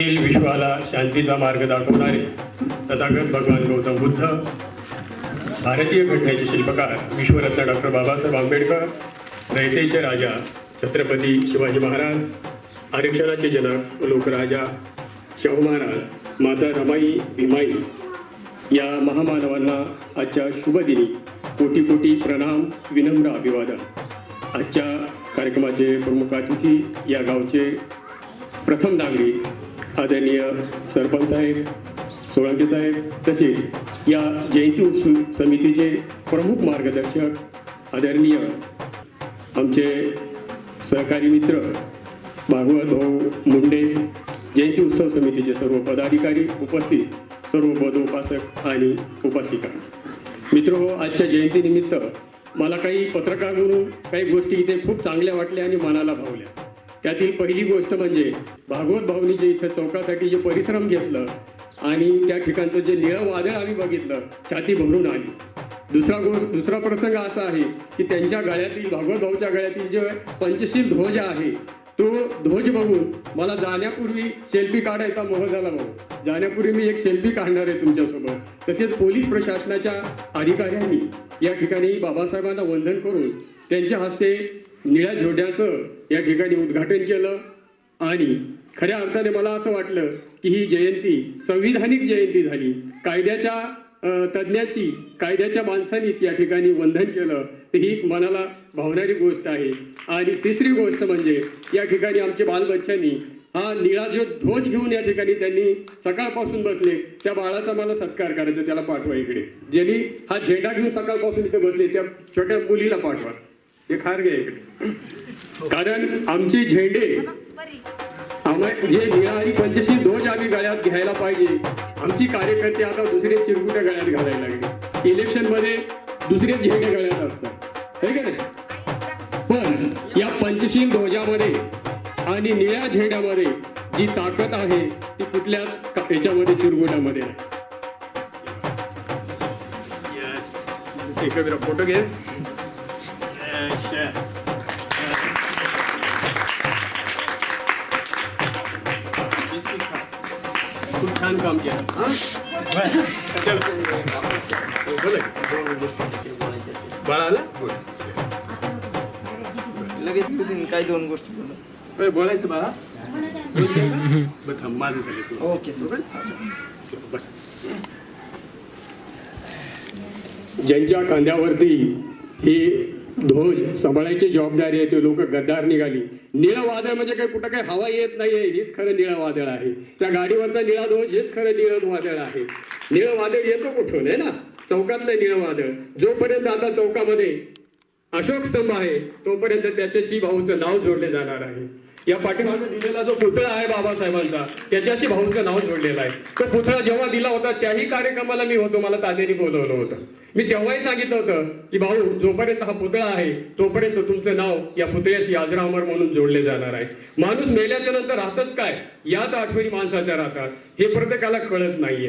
विश्वाला शांतीचा मार्ग दाखवणारे तथागत भगवान गौतम बुद्ध भारतीय घटनेचे शिल्पकार विश्वरत्न डॉक्टर बाबासाहेब आंबेडकर रयतेचे राजा छत्रपती शिवाजी महाराज आरक्षणाचे जनक लोकराजा शाहू महाराज माता रमाई भीमाई या महामानवांना आजच्या शुभदिनी कोटी कोटी प्रणाम विनम्र अभिवादन. आजच्या कार्यक्रमाचे प्रमुख अतिथी या गावचे प्रथम नागरिक आदरणीय सरपंच साहेब सोळंके साहेब तसेच या जयंती उत्सव समितीचे प्रमुख मार्गदर्शक आदरणीय आमचे सहकारी मित्र भागवत भाऊ मुंडे जयंती उत्सव समितीचे सर्व पदाधिकारी उपस्थित सर्व पदोपासक आणि उपासिका मित्र हो आजच्या जयंतीनिमित्त मला काही पत्रकार म्हणून काही गोष्टी इथे खूप चांगल्या वाटल्या आणि मनाला भावल्या. त्यातील पहिली गोष्ट म्हणजे भागवत भाऊनी जे इथं चौकासाठी जे परिश्रम घेतलं आणि त्या ठिकाणचं जे निळं वादळ आम्ही बघितलं छाती भरून आली. दुसरा गोष्ट दुसरा प्रसंग असा आहे की त्यांच्या गळ्यातील भागवत भाऊच्या गळ्यातील जे पंचशील ध्वज आहे तो ध्वज बघून मला जाण्यापूर्वी सेल्फी काढायचा मोह झाला भाऊ. जाण्यापूर्वी मी एक सेल्फी काढणार आहे तुमच्यासोबत. तसेच पोलीस प्रशासनाच्या अधिकाऱ्यांनी या ठिकाणी बाबासाहेबांना वंदन करून त्यांच्या हस्ते निळ्या झोड्याचं या ठिकाणी उद्घाटन केलं. आणि खऱ्या अर्थाने मला असं वाटलं की ही जयंती संविधानिक जयंती झाली. कायद्याच्या तज्ज्ञाची कायद्याच्या माणसानीच या ठिकाणी वंदन केलं. तर ही एक मनाला भावणारी गोष्ट आहे. आणि तिसरी गोष्ट म्हणजे या ठिकाणी आमचे बालबच्चांनी हा निळा जो ध्वज घेऊन या ठिकाणी त्यांनी सकाळपासून बसले त्या बाळाचा मला सत्कार करायचा त्याला पाठवा इकडे. ज्यांनी हा झेंडा घेऊन सकाळपासून इथे बसले त्या छोट्या मुलीला पाठवा. हे खार कारण आमचे झेंडे जे निळा आणि पंचशील ध्वज आम्ही गळ्यात घ्यायला पाहिजे. आमची कार्यकर्ते आता दुसरे चिरकुटे गळ्यात घालायला लागले. इलेक्शनमध्ये दुसरे झेंडे गळ्यात असतात. हे का नाही? पण या पंचशील ध्वजामध्ये आणि निळ्या झेंड्यामध्ये जी ताकद आहे ती कुठल्याच याच्यामध्ये चिरगुट्यामध्ये नाही. फोटो घे. खूप छान काम केलं हं? बोला. बाळा लगेच काय दोन गोष्टी बोला होय, बोलायचं बाळा बस माझं झालं ओके बस. ज्यांच्या खांद्यावरती ही ध्वज सांभाळायची जबाबदारी आहे ते लोक गद्दार निघाली. निळं वादळ म्हणजे काही कुठं काही हवा येत नाहीये हेच खरं निळं वादळ आहे. त्या गाडीवरचा निळा ध्वज हेच खरं निळं वादळ आहे. निळं वादळ येतो कुठून आहे ना? चौकातलं निळं वादळ. जोपर्यंत आता चौकामध्ये अशोक स्तंभ आहे तोपर्यंत त्याच्याशी भाऊचं नाव जोडले जाणार आहे. या पाठीमागे दिलेला जो पुतळा आहे बाबासाहेबांचा त्याच्याशी भाऊचं नाव जोडलेलं आहे. तो पुतळा जेव्हा दिला होता त्याही कार्यक्रमाला मी होतो मला तात्याने बोलवलं होतं. मी तेव्हाही सांगितलं होतं की भाऊ जोपर्यंत हा पुतळा आहे तोपर्यंत तुमचं नाव या पुतळ्याशी अजरामर म्हणून जोडले जाणार आहे. माणूस मेल्याच्या नंतर राहतच काय? याच आठवणी माणसाच्या राहतात. हे प्रत्येकाला कळत नाहीये.